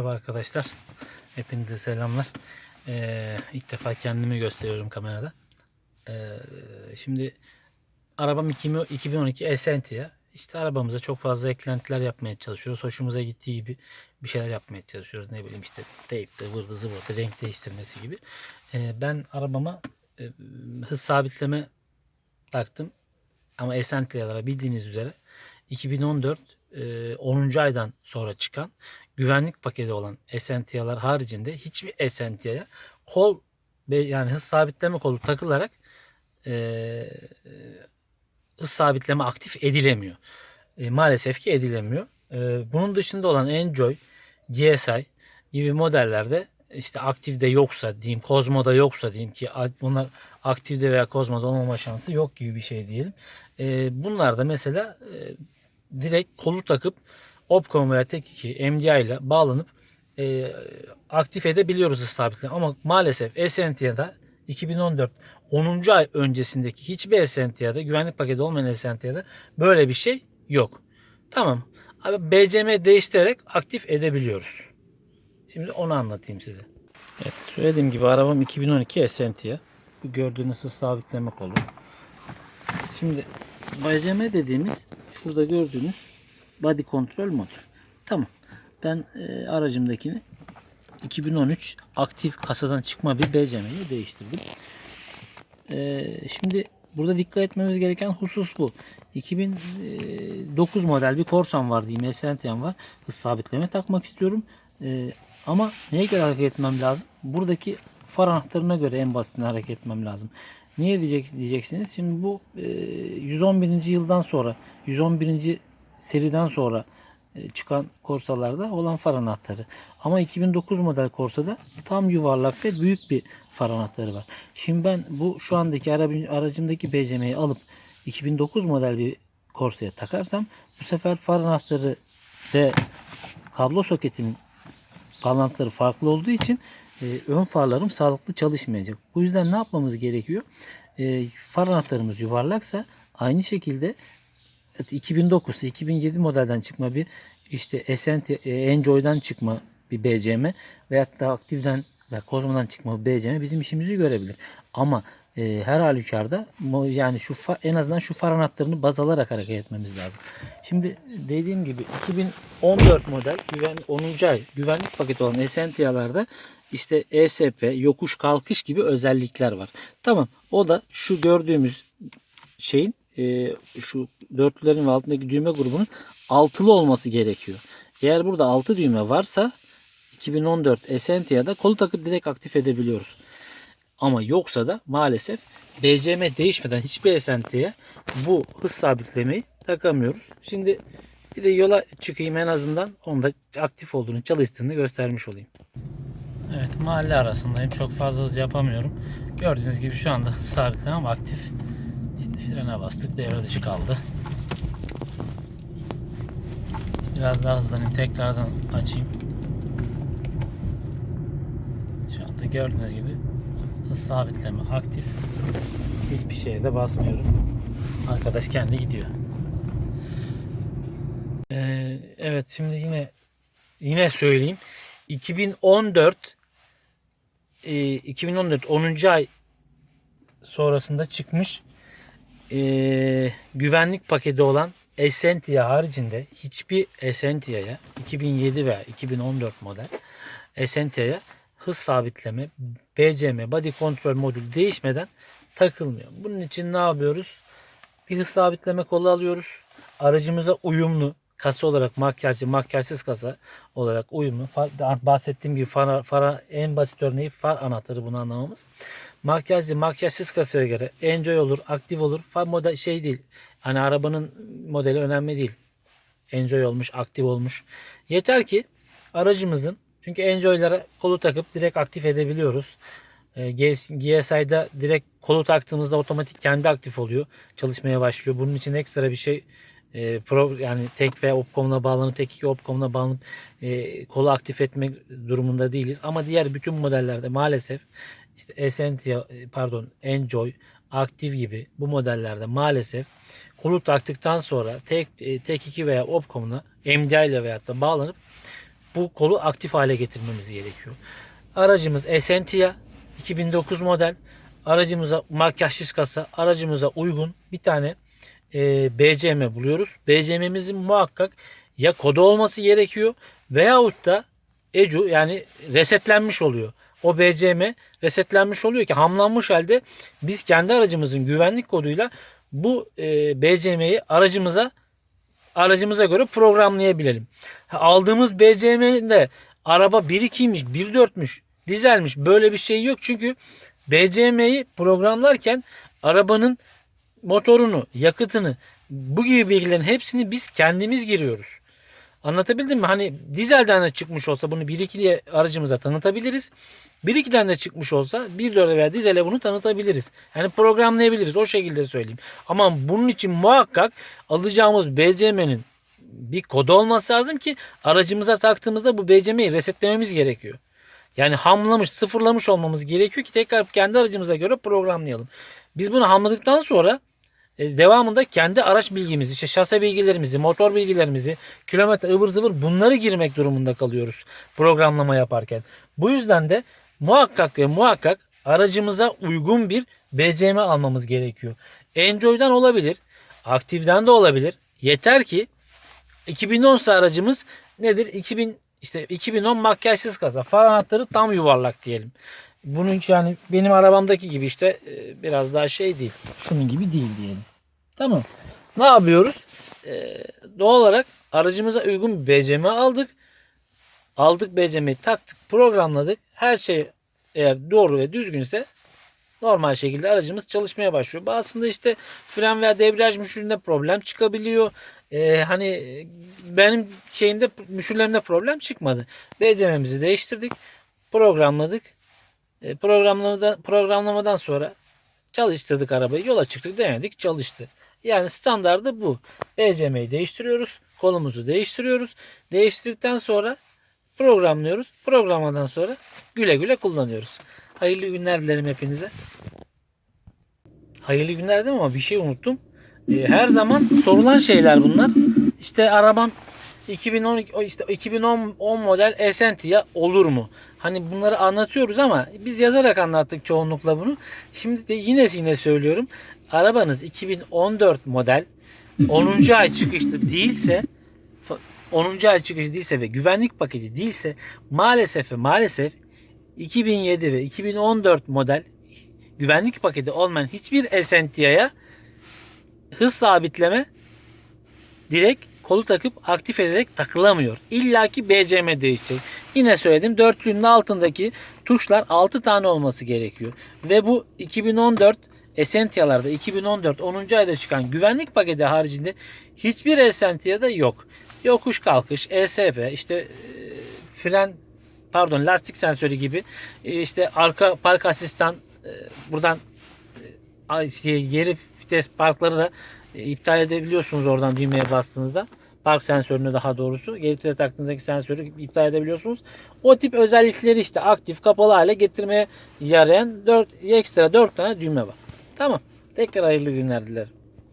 Merhaba arkadaşlar. Hepinize selamlar. Ee, ilk defa kendimi gösteriyorum kamerada. Ee, şimdi arabam 2000 2012 Essentia. İşte arabamıza çok fazla eklentiler yapmaya çalışıyoruz. Hoşumuza gittiği gibi bir şeyler yapmaya çalışıyoruz. Ne bileyim işte teypte, vırdı zıvırdı, renk değiştirmesi gibi. Ee, ben arabama e, hız sabitleme taktım. Ama Essentia'lara bildiğiniz üzere 2014 e, 10. aydan sonra çıkan güvenlik paketi olan Essentia'lar haricinde hiçbir Essentia'ya kol yani hız sabitleme kolu takılarak e, hız sabitleme aktif edilemiyor. E, maalesef ki edilemiyor. E, bunun dışında olan Enjoy, GSI gibi modellerde işte aktifde yoksa diyeyim, Cosmo'da yoksa diyeyim ki bunlar aktifde veya Cosmo'da olmama şansı yok gibi bir şey diyelim. E, bunlar da mesela e, direkt kolu takıp Opcom veya Tek2 MDI ile bağlanıp e, aktif edebiliyoruz hız sabitleme. Ama maalesef Essentia'da 2014 10. ay öncesindeki hiçbir Essentia'da güvenlik paketi olmayan Essentia'da böyle bir şey yok. Tamam. Abi BCM değiştirerek aktif edebiliyoruz. Şimdi onu anlatayım size. Evet, söylediğim gibi arabam 2012 Essentia. Bu gördüğünüz hız sabitleme kolu. Şimdi BCM dediğimiz şurada gördüğünüz body control mod. Tamam. Ben e, aracımdakini 2013 aktif kasadan çıkma bir BCM'yi değiştirdim. E, şimdi burada dikkat etmemiz gereken husus bu. 2009 model bir Corsan var diyeyim. Essentia'm var. Hız sabitleme takmak istiyorum. E, ama neye göre hareket etmem lazım? Buradaki far anahtarına göre en basitini hareket etmem lazım. Niye diyecek, diyeceksiniz? Şimdi bu e, 111. yıldan sonra 111. seriden sonra e, çıkan korsalarda olan far anahtarı. Ama 2009 model korsada tam yuvarlak ve büyük bir far anahtarı var. Şimdi ben bu şu andaki aracımdaki BCM'yi alıp 2009 model bir korsaya takarsam bu sefer far anahtarı ve kablo soketinin bağlantıları farklı olduğu için e, ön farlarım sağlıklı çalışmayacak. Bu yüzden ne yapmamız gerekiyor? E, far anahtarımız yuvarlaksa aynı şekilde 2009 2007 modelden çıkma bir işte Essent e, Enjoy'dan çıkma bir BCM veyahut da aktifden ve Cosmo'dan çıkma bir BCM bizim işimizi görebilir. Ama e, her halükarda yani şu fa, en azından şu far anahtarını baz alarak hareket etmemiz lazım. Şimdi dediğim gibi 2014 model güven 10. ay güvenlik paketi olan Essentia'larda işte ESP, yokuş kalkış gibi özellikler var. Tamam o da şu gördüğümüz şeyin e, şu dörtlülerin ve altındaki düğme grubunun altılı olması gerekiyor. Eğer burada altı düğme varsa 2014 Essentia'da kolu takıp direkt aktif edebiliyoruz. Ama yoksa da maalesef BCM değişmeden hiçbir Essentia'ya bu hız sabitlemeyi takamıyoruz. Şimdi bir de yola çıkayım en azından onda aktif olduğunu çalıştığını göstermiş olayım. Evet mahalle arasındayım. Çok fazla hız yapamıyorum. Gördüğünüz gibi şu anda hız sabitleme ama aktif. İşte frene bastık devre dışı kaldı. Biraz daha hızlanayım. Tekrardan açayım. Şu anda gördüğünüz gibi hız sabitleme aktif. Hiçbir şeye de basmıyorum. Arkadaş kendi gidiyor. Ee, evet şimdi yine yine söyleyeyim. 2014 e, 2014 10. ay sonrasında çıkmış e, güvenlik paketi olan Essentia haricinde hiçbir Essentia'ya 2007 veya 2014 model Essentia'ya hız sabitleme, BCM, body control modül değişmeden takılmıyor. Bunun için ne yapıyoruz? Bir hız sabitleme kolu alıyoruz. Aracımıza uyumlu kasa olarak makyajlı, makyajsız kasa olarak uyumlu. Bahsettiğim gibi far, far, en basit örneği far anahtarı bunu anlamamız. Makyajlı, makyajsız kasaya göre Enjoy olur, aktif olur. Far model şey değil. Hani arabanın modeli önemli değil. Enjoy olmuş, aktif olmuş. Yeter ki aracımızın çünkü Enjoy'lara kolu takıp direkt aktif edebiliyoruz. E, GSI'da direkt kolu taktığımızda otomatik kendi aktif oluyor. Çalışmaya başlıyor. Bunun için ekstra bir şey e, pro yani tek ve opcom'la bağlanıp tek iki opcom'la bağlanıp e, kolu aktif etmek durumunda değiliz. Ama diğer bütün modellerde maalesef işte Essentia e, pardon Enjoy Active gibi bu modellerde maalesef kolu taktıktan sonra tek e, tek iki veya opcom'la MDI ile veyahut da bağlanıp bu kolu aktif hale getirmemiz gerekiyor. Aracımız Essentia 2009 model. Aracımıza makyajsız kasa, aracımıza uygun bir tane e, BCM buluyoruz. BCM'mizin muhakkak ya kodu olması gerekiyor veyahut da ECU yani resetlenmiş oluyor. O BCM resetlenmiş oluyor ki hamlanmış halde biz kendi aracımızın güvenlik koduyla bu e, BCM'yi aracımıza aracımıza göre programlayabilelim. Aldığımız BCM'de araba 1.2'ymiş, 1.4'müş, dizelmiş böyle bir şey yok. Çünkü BCM'yi programlarken arabanın motorunu, yakıtını bu gibi bilgilerin hepsini biz kendimiz giriyoruz. Anlatabildim mi? Hani dizelden de çıkmış olsa bunu 1.2'liye aracımıza tanıtabiliriz. 1.2'den de çıkmış olsa 1.4'e veya dizele bunu tanıtabiliriz. Yani programlayabiliriz. O şekilde söyleyeyim. Ama bunun için muhakkak alacağımız BCM'nin bir kodu olması lazım ki aracımıza taktığımızda bu BCM'yi resetlememiz gerekiyor. Yani hamlamış, sıfırlamış olmamız gerekiyor ki tekrar kendi aracımıza göre programlayalım. Biz bunu hamladıktan sonra devamında kendi araç bilgimizi, işte şase bilgilerimizi, motor bilgilerimizi, kilometre ıvır zıvır bunları girmek durumunda kalıyoruz programlama yaparken. Bu yüzden de muhakkak ve muhakkak aracımıza uygun bir BCM almamız gerekiyor. Android'den olabilir, aktiften de olabilir. Yeter ki 2010 ise aracımız nedir? 2000 işte 2010 makyajsız kasa. Far anahtarı tam yuvarlak diyelim. Bunun yani benim arabamdaki gibi işte e, biraz daha şey değil. Şunun gibi değil diyelim. Tamam. Ne yapıyoruz? Ee, doğal olarak aracımıza uygun bir BCM aldık. Aldık BCM'yi taktık, programladık. Her şey eğer doğru ve düzgünse normal şekilde aracımız çalışmaya başlıyor. Bazısında işte fren veya debriyaj müşüründe problem çıkabiliyor. Ee, hani benim şeyimde müşürlerimde problem çıkmadı. BCM'mizi değiştirdik. Programladık. E, programlamadan, programlamadan sonra çalıştırdık arabayı. Yola çıktık denedik çalıştı. Yani standardı bu. BCM'yi değiştiriyoruz. Kolumuzu değiştiriyoruz. Değiştirdikten sonra programlıyoruz. Programladan sonra güle güle kullanıyoruz. Hayırlı günler dilerim hepinize. Hayırlı günler dedim ama bir şey unuttum. Ee, her zaman sorulan şeyler bunlar. İşte arabam 2012 o işte 2010 10 model Essentia olur mu? Hani bunları anlatıyoruz ama biz yazarak anlattık çoğunlukla bunu. Şimdi de yine yine söylüyorum. Arabanız 2014 model 10. ay çıkışlı değilse 10. ay çıkışı değilse ve güvenlik paketi değilse maalesef ve maalesef 2007 ve 2014 model güvenlik paketi olmayan hiçbir Essentia'ya hız sabitleme direkt kolu takıp aktif ederek takılamıyor. İlla ki BCM değişecek. Yine söyledim dörtlünün altındaki tuşlar 6 tane olması gerekiyor. Ve bu 2014 Essentia'larda 2014 10. ayda çıkan güvenlik paketi haricinde hiçbir Essentia'da yok. Yokuş kalkış, ESP, işte e, fren pardon lastik sensörü gibi e, işte arka park asistan e, buradan e, işte yeri vites parkları da e, iptal edebiliyorsunuz oradan düğmeye bastığınızda. Park sensörünü daha doğrusu. Geri vitese taktığınızdaki sensörü iptal edebiliyorsunuz. O tip özellikleri işte aktif kapalı hale getirmeye yarayan 4 ekstra 4 tane düğme var. Tamam. Tekrar hayırlı günler dilerim.